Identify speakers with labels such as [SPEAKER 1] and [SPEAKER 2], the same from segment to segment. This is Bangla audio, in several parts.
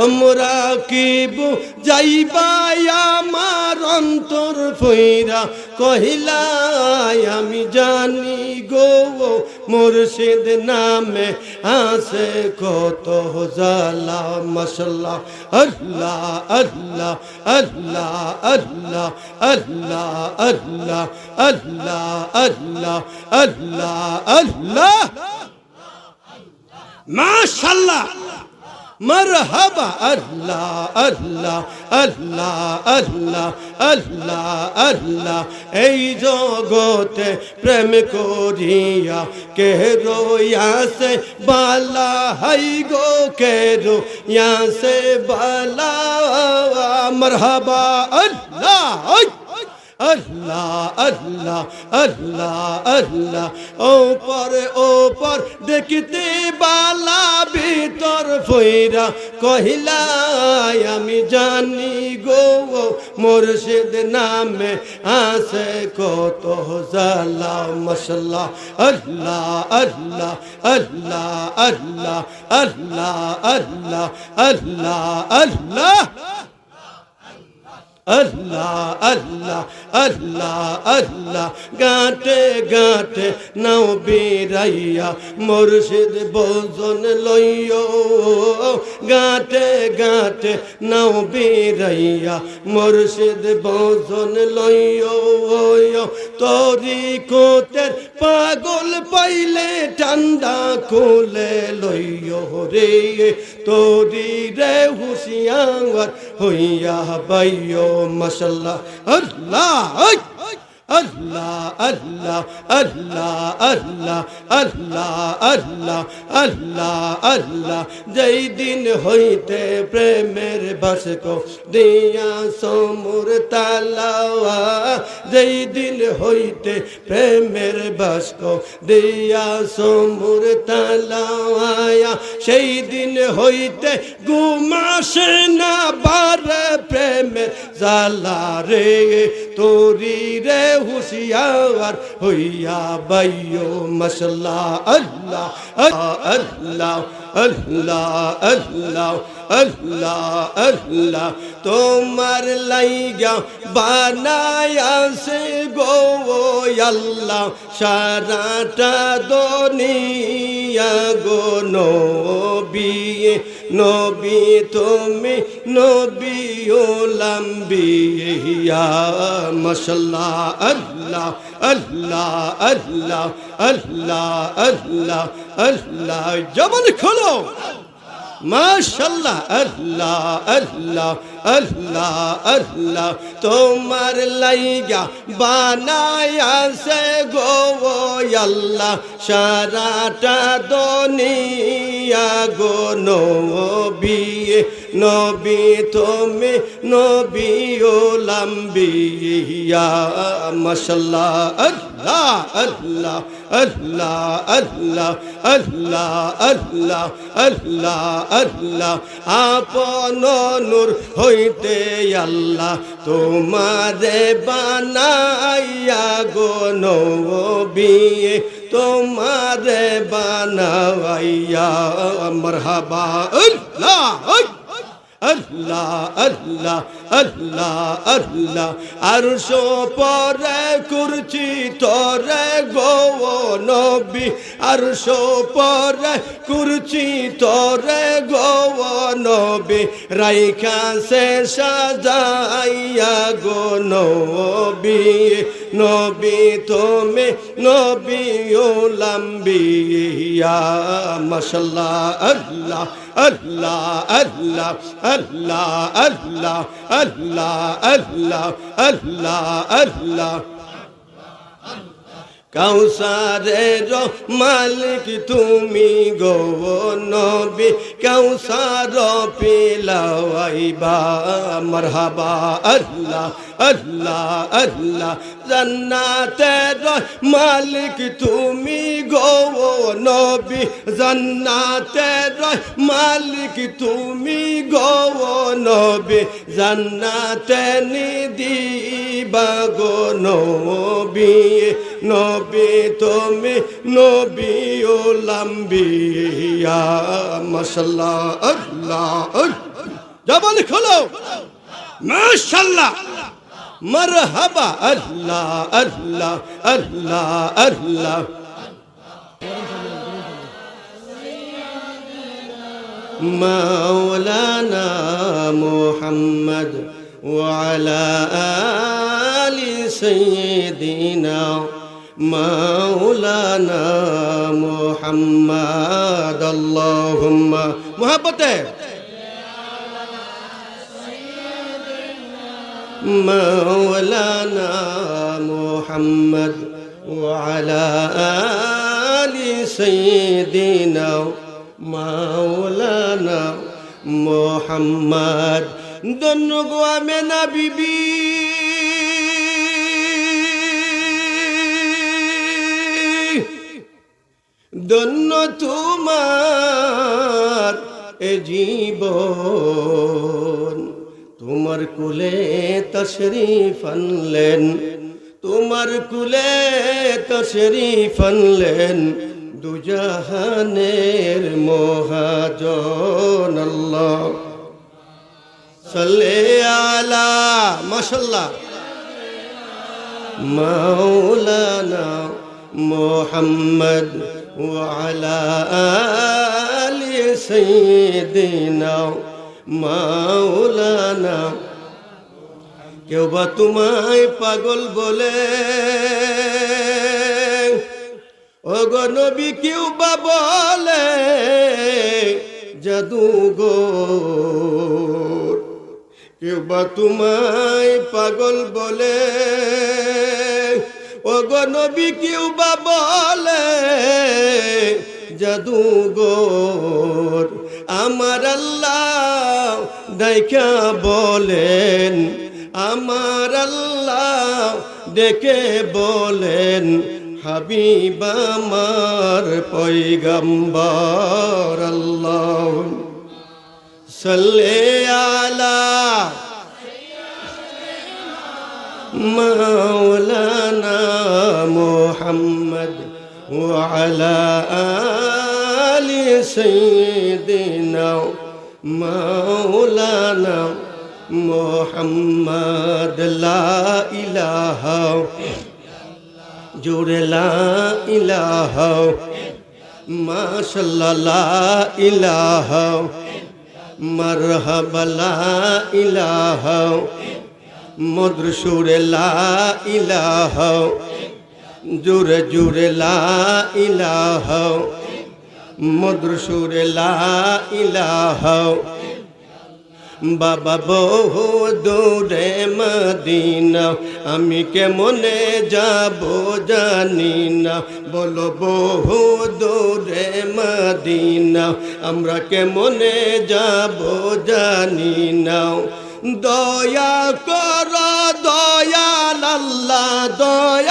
[SPEAKER 1] আমরা কিব যাইবাই আমার অন্তর ফইরা? কহিলাই আমি জানি গো মুর্শিদ নামে আছে কত জালা মশলা আল্লাহ আল্লাহ আল্লাহ আল্লাহ আল্লাহ আল্লাহ আল্লাহ আল্লাহ আল্লাহ আল্লাহ। মাশাল্লাহ। مرحبا اللہ اللہ اللہ اللہ اللہ اللہ ای جگتے پریم کوریا کہ رویا سے بالا ہائی گو کہ رویا سے بالا مرحبا اللہ আল্লাহ আল্লাহ আল্লাহ আল্লাহ ওপর ওপর দেখিতে বালা ভিতর ফইরা কহিলাই আমি জানি গো মুর্শিদ নামে আছে কত জালা মশলা আল্লাহ আল্লাহ আল্লাহ আল্লাহ আল্লাহ আল্লাহ আল্লাহ আল্লাহ আল্লাহ আল্লাহ আল্লাহ আল্লাহ গাঁটে গাঁটে নাও বেরাইয়া, মুর্শিদ বোজন লইও। গাঁটে গাঁটে নাও বেরাইয়া, মুর্শিদ বোজন লইও। তরি কোতের পাগল পাইলে ঠান্ডা কোলে লইও রে। তোরি রে হুশিয়ার হইয়া বাইও, মশাল্লাহ, আল্লাহ। আল্লাহ আল্লাহ আল্লাহ আল্লাহ আল্লাহ আল্লাহ আল্লাহ আল্লাহ। যেই দিন হইতে প্রেমের বাসক দিয়া সমুর তালাওয়া, যেই দিন হইতে প্রেমের বাসক দিয়া সমুর তালাওয়া, সেই দিন হইতে গুমাসে না বারে প্রেমের জালা রে। তোরি রে হুশিয়ার হইয়া বাইও মশলা আল্লাহ আল্লাহ আল্লাহ আল্লাহ আল্লাহ আল্লাহ। তোমার লাইগা বানায়া সে গো আল্লাহ। সারাটা দুনিয়া গো নবী। নবী তুমি নবী ও লম্বিয়া মশলা আল্লাহ আল্লাহ আল্লাহ আল্লাহ আল্লাহ আল্লাহ। জবান খোলো। মাশাল্লাহ, আল্লাহ আল্লাহ আল্লাহ আল্লাহ, তোমার লাইগা বানায়া সে গো আল্লাহ, সারাটা দুনিয়া গো নবী নবী তুমি, নবী ও লম্বিয়া মাশাল্লাহ, আল্লাহ আল্লাহ আল্লাহ আল্লাহ আল্লাহ আল্লাহ আল্লাহ আল্লাহ। আপন নূর হইতে আল্লাহ তোমারে বানাইয়া গো নবী তোমারে বানাইয়া, মরহাবা আল্লাহ। আল্লাহ আল্লাহ আল্লাহ আল্লাহ। আর পরে কুরছি তোরে গো নবী। আর পরে কুরছি তোরে গো নবী। রাইখা সে সাজাইয়া গো নবী। নবী তুমি নবী ও লম্বিয়া মশলা আল্লাহ আল্লাহ আল্লাহ আল্লাহ আল্লাহ আল্লাহ আল্লাহ আল্লাহ। আল্লাহ কৌসারের মালিক তুমি গো নবী কৌসার পিলাইবা মরহাবা, আল্লাহ আল্লাহ আল্লাহ জান্নাতের মালিক তুমি গো নবী। জান্নাতের মালিক তুমি গো নবী। জান্নাতে নিদিবা গো নবী। নবী তুমি নবী ও লম্বিয়া মশলা আল্লাহ। জবান খোলো। মাশাল্লাহ। মারহাবা আল্লাহ আল্লাহ আল্লাহ আল্লাহ مولانا محمد وعلى آل سيدنا مولانا محمد اللهم محبته مولانا محمد وعلى آل سيدنا مولانا محمد دنگو আমেনা বিবি ধন্য তোমার এ জীবন তোমার কুলে তশরিফ আনলেন, তোমার কুলে তশরিফ আনলেন দুজাহানের মহাজন আল্লাহ। সাল্লে আলা মাশাল্লাহ মাওলানা মোহাম্মদ ওয়ালা আলি সাইয়্যিদিনা মাওলানা, কেউ বা তোমায় পাগল বলে। অগনবী কেউ বা বলে জাদুগো কেউ বা তোমায় পাগল বলে। অগনবী কেউ বা বলে জাদুগর আমার আল্লাহ দেখা বলেন, আমার আল্লাহ ডেকে বলেন, হাবিব আমার পৈগম্বর আল্লাহ। সাল্লে আলা মাওলানা মুহাম্মদ ওয়া আলা আলী সৈদিনা মৌলানা মোহাম্মদ লাহ জোরে লাহ মাশাল্লাহ ইলাহ মরহবলা ইলাহ মদ্রসুরে লা ইলাহ জুরে জুরে লা ইলাহ মধুর সুরে বাবা বহু দূরে মদিনা। আমি কেমনে যাব জানি না। বলো বহু দূরে মদিনা। আমরা কেমনে যাব জানি না। দয়া কর, দয়াল আল্লাহ, দয়া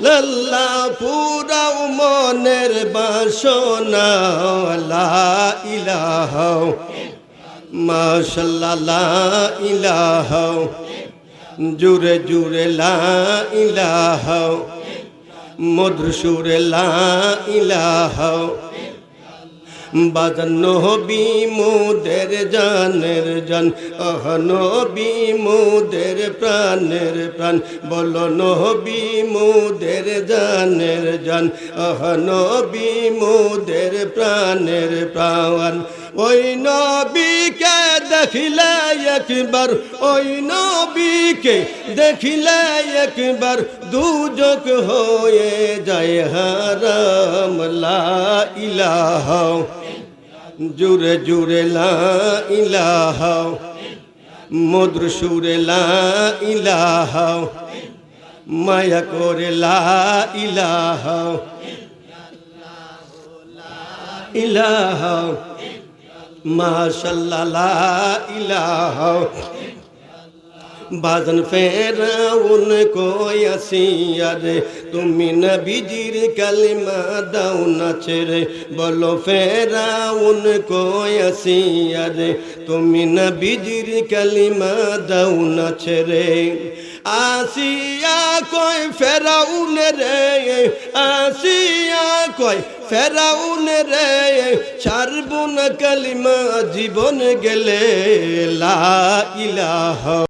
[SPEAKER 1] লাল্লা, পুরাও মনের বাসনা ইলাহ মাশাল্লাহ ইলাহ জুরে জুরে লা ইলাহ মধুর সুরে লা ইলাহ বাজান নবী মোদের জানের জান আহ নবী মোদের প্রাণের প্রাণ বল নবী মোদের জানের জান আহ নবী মোদের প্রাণের প্রাণ। ওই নবীকে দেখিলে একবার, ওই নবীকে দেখিলে একবার, দুজক হয়ে যায় হারাম লা ইলাহ। জুরে জুরে লা ইলাহ মধুর সুরে লা ইলাহ মায়া করে লা ইলাহ মাশাল্লাহ লা বাজন ফেরাউন কয়াসিয়া রে তুমি নবীজির কালিমা দাও না ছেড়ে। বলো ফেরাউন কয়াসিয়া রে তুমি নবীজির কালিমা দাও না ছেড়ে। আসিয়া কয় ফেরাউন রে? আসিয়া কয় ফেরাউন রে? ছাড়ব না কালিমা, জীবন গেলে লা ইলাহা